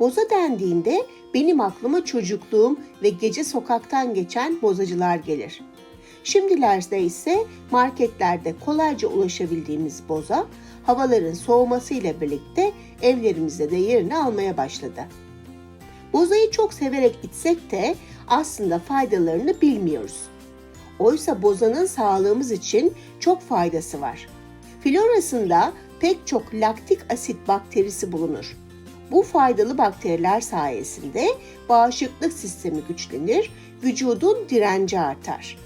Boza dendiğinde benim aklıma çocukluğum ve gece sokaktan geçen bozacılar gelir. Şimdilerde ise marketlerde kolayca ulaşabildiğimiz boza, havaların soğumasıyla birlikte evlerimizde de yerini almaya başladı. Bozayı çok severek içsek de aslında faydalarını bilmiyoruz. Oysa bozanın sağlığımız için çok faydası var. Florasında pek çok laktik asit bakterisi bulunur. Bu faydalı bakteriler sayesinde bağışıklık sistemi güçlenir, vücudun direnci artar.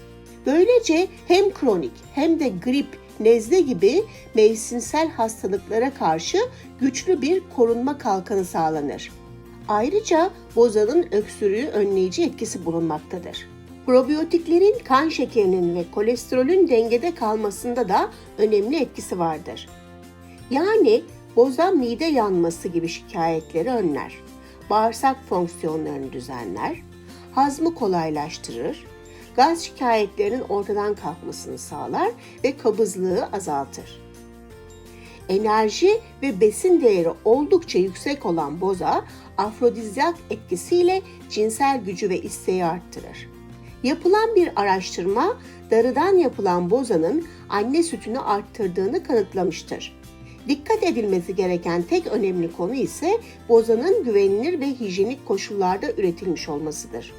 Böylece hem kronik hem de grip, nezle gibi mevsimsel hastalıklara karşı güçlü bir korunma kalkanı sağlanır. Ayrıca bozanın öksürüğü önleyici etkisi bulunmaktadır. Probiyotiklerin kan şekerinin ve kolesterolün dengede kalmasında da önemli etkisi vardır. Yani boza mide yanması gibi şikayetleri önler. Bağırsak fonksiyonlarını düzenler, hazmı kolaylaştırır, gaz şikayetlerinin ortadan kalkmasını sağlar ve kabızlığı azaltır. Enerji ve besin değeri oldukça yüksek olan boza, afrodizyak etkisiyle cinsel gücü ve isteği arttırır. Yapılan bir araştırma darıdan yapılan bozanın anne sütünü arttırdığını kanıtlamıştır. Dikkat edilmesi gereken tek önemli konu ise bozanın güvenilir ve hijyenik koşullarda üretilmiş olmasıdır.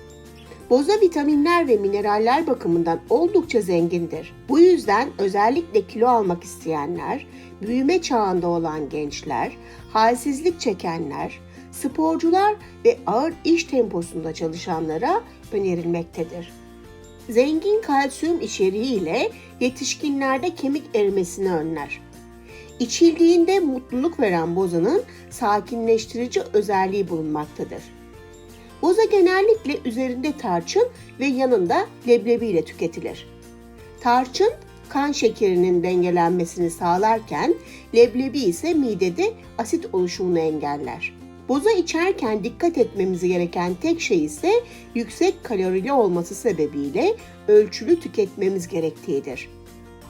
Boza vitaminler ve mineraller bakımından oldukça zengindir. Bu yüzden özellikle kilo almak isteyenler, büyüme çağında olan gençler, halsizlik çekenler, sporcular ve ağır iş temposunda çalışanlara önerilmektedir. Zengin kalsiyum içeriği ile yetişkinlerde kemik erimesini önler. İçildiğinde mutluluk veren bozanın sakinleştirici özelliği bulunmaktadır. Boza genellikle üzerinde tarçın ve yanında leblebi ile tüketilir. Tarçın kan şekerinin dengelenmesini sağlarken leblebi ise midede asit oluşumunu engeller. Boza içerken dikkat etmemiz gereken tek şey ise yüksek kalorili olması sebebiyle ölçülü tüketmemiz gerektiğidir.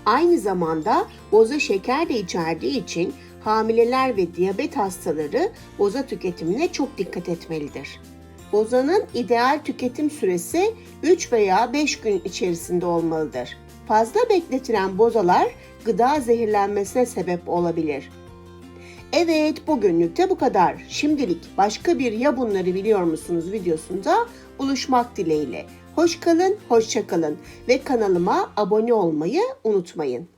Aynı zamanda boza şeker de içerdiği için hamileler ve diyabet hastaları boza tüketimine çok dikkat etmelidir. Bozanın ideal tüketim süresi 3 veya 5 gün içerisinde olmalıdır. Fazla bekletilen bozalar gıda zehirlenmesine sebep olabilir. Evet bugünlük de bu kadar. Şimdilik başka bir ya bunları biliyor musunuz videosunda buluşmak dileğiyle. Hoş kalın, hoşça kalın ve kanalıma abone olmayı unutmayın.